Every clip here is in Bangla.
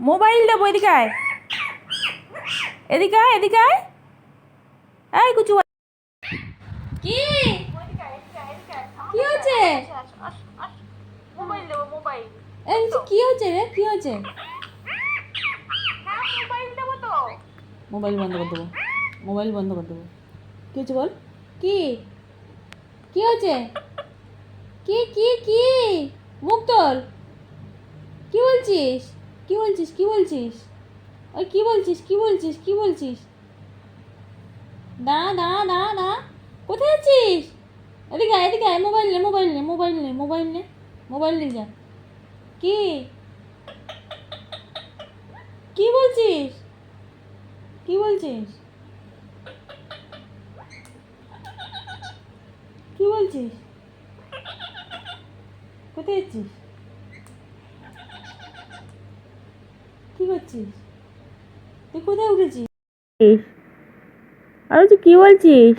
মোবাইল দেবো এদিকে আয়। এদিকে আয় এদিকে আয়। এই কুচু কি? কি হচ্ছে মোবাইল এই কি হচ্ছে রে? কি হচ্ছে মোবাইল মোবাইল বন্ধ করে দেবো। মোবাইল বন্ধ করে দেবো। কি হচ্ছে বল? কি? কি হচ্ছে কি কি কি? মুখ তোল। কি বলছিস? কি বলছিস? কি বলছিস? ওই কি বলছিস? কি বলছিস? কি বলছিস? না না না না কোথায় আছিস? এদিকে আয়, এদিকে আয়, মোবাইল নে মোবাইল নে মোবাইল নে মোবাইল নে মোবাইল নিয়ে যা। কি? কি বলছিস? কি বলছিস? কি বলছিস? কোথায় যাচ্ছিস করছিস? তুই কোথায় উঠেছিস? আর তুই কি বলছিস?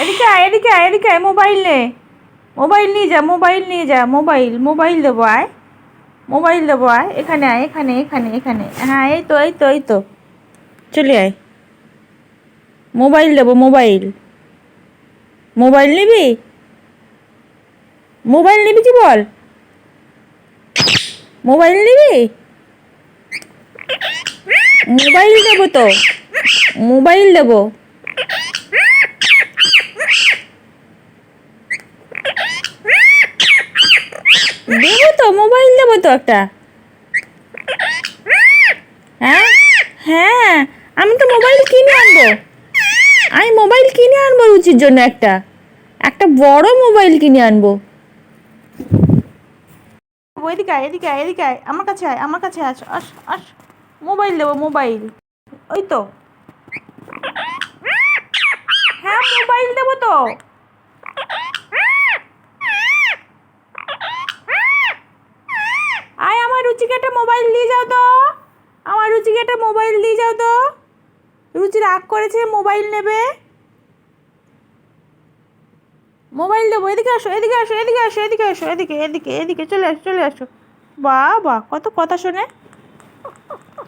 এদিকে আয় এদিকে আয় এদিকে আয়, মোবাইল নে। মোবাইল নিয়ে যা, মোবাইল নিয়ে যা, মোবাইল মোবাইল দেবো, আয়। মোবাইল দেবো, আয়। এখানে আয়, এখানে এখানে এখানে। হ্যাঁ এই তো এই তো এই তো। চলে আয়। মোবাইল দেবো, মোবাইল। মোবাইল নিবি? মোবাইল নিবি কি বল? মোবাইল নিবি? মোবাইল দেবো তো। মোবাইল দেবো। দেবো তো, মোবাইল দেবো তো একটা। হ্যাঁ? হ্যাঁ আমি তো মোবাইল কিনে আনব। আমি মোবাইল কিনে আনব রুচির জন্য একটা। একটা বড় মোবাইল কিনে আনব। এদিকে আয় এদিকে আয় এদিকে আয়। আমার কাছে আয়, আমার কাছে আস আস আস। মোবাইল দেবো, মোবাইল। ওই তো। হ্যাঁ মোবাইল দেবো তো। আয়, আমার রুচিকে একটা মোবাইল দিয়ে যাও তো। আমার রুচিকে একটা মোবাইল দিয়ে যাও তো। রুচি রাগ করেছে, মোবাইল নেবে। মোবাইল দেবো, এদিকে আসো এদিকে আসো এদিকে আসো এদিকে আসো, এদিকে এদিকে এদিকে, চলে আসো চলে আসো। বাহ কত কথা শোনে।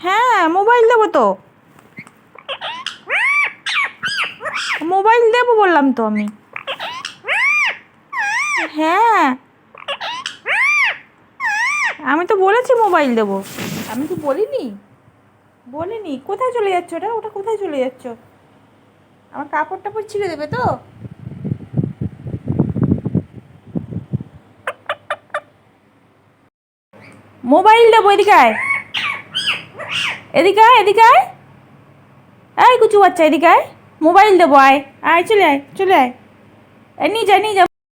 হ্যাঁ মোবাইল দেবো তো। মোবাইল দেবো বললাম তো আমি। হ্যাঁ। আমি তো বলেছি মোবাইল দেবো। আমি তো বলিনি? বলিনি। কোথায় চলে যাচ্ছ? ওটা ওটা কোথায় চলে যাচ্ছ? আমার কাপড় টাপড় ছিঁড়ে দেবে তো? মোবাইল দেবো এদিকে আয়। এদিকে আয় এদিকে আয়। এই কুচু বাচ্চা, এদিকে আয়। মোবাইল দেবো আয় আয়, চলে আয় চলে আয়। নিয়ে যা নিয়ে যা।